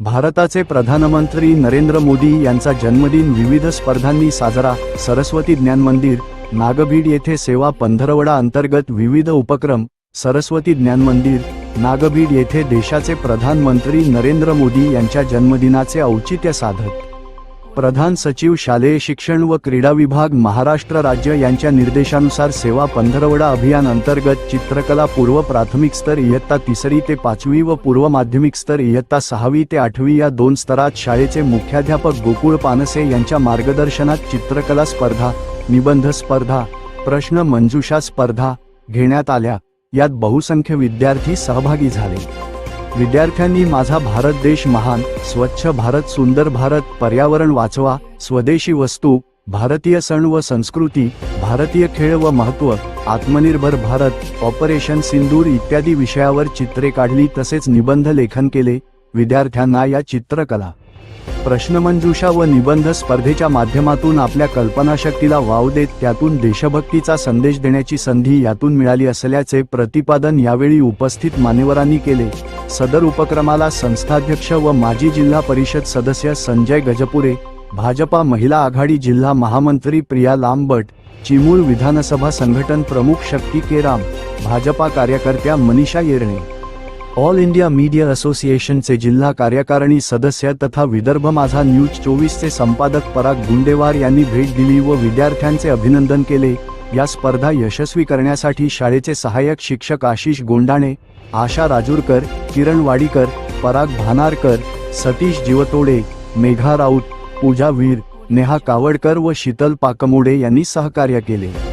भारताचे प्रधानमंत्री नरेंद्र मोदी यांचा जन्मदिन विविध स्पर्धांनी साजरा. सरस्वती ज्ञान मंदिर नागभीड येथे सेवा पंधरवडा अंतर्गत विविध उपक्रम. सरस्वती ज्ञान मंदिर नागभीड येथे देशाचे प्रधानमंत्री नरेंद्र मोदी यांच्या जन्मदिनाचे औचित्य साधत. प्रधान सचिव शालेय शिक्षण व क्रीडा विभाग महाराष्ट्र राज्य यांच्या निर्देशानुसार सेवा पंधरवडा अभियान अंतर्गत चित्रकला पूर्व प्राथमिक स्तर इयत्ता तिसरी ते पाचवी व पूर्व माध्यमिक स्तर इयत्ता सहावी ते आठवी या दोन स्तरात शाळेचे मुख्याध्यापक गोकुळ पानसे यांच्या मार्गदर्शनात चित्रकला स्पर्धा निबंध स्पर्धा प्रश्न मंजुषा स्पर्धा घेण्यात आल्या. यात बहुसंख्य विद्यार्थी सहभागी झाले. विद्यार्थ्यांनी माझा भारत देश महान स्वच्छ भारत सुंदर भारत पर्यावरण वाचवा स्वदेशी वस्तू भारतीय सण व संस्कृती भारतीय खेळ व महत्त्व आत्मनिर्भर भारत ऑपरेशन सिंदूर इत्यादी विषयावर चित्रे काढली तसेच निबंध लेखन केले. विद्यार्थ्यांना या चित्रकला प्रश्नमंजुषा व निबंध स्पर्धेच्या माध्यमातून आपल्या कल्पनाशक्तीला वाव देत त्यातून देशभक्तीचा संदेश देण्याची संधी यातून मिळाली असल्याचे प्रतिपादन यावेळी उपस्थित मान्यवरांनी केले. सदर उपक्रमाला संस्थाध्यक्ष व माजी जिल्हा परिषद सदस्य संजय गजपुरे भाजपा महिला आघाडी जिल्हा महामंत्री प्रिया लांबट चिमूळ विधानसभा संघटन प्रमुख शक्ती केराम भाजपा कार्यकर्त्या Manisha Yerne. All India media असोसिएशनचे जिल्हा कार्यकारिणी सदस्य तथा विदर्भ माझा न्यूज चोवीसचे संपादक पराग गुंडेवार यांनी भेट दिली व विद्यार्थ्यांचे अभिनंदन केले. या स्पर्धा यशस्वी करण्यासाठी शाळेचे सहाय्यक शिक्षक आशिष गोंडाणे आशा राजूरकर किरण वाडीकर पराग भानारकर सतीश जीवतोडे मेघा राऊत पूजा वीर नेहा कावडकर व शीतल पाकमोडे यांनी सहकार्य केले.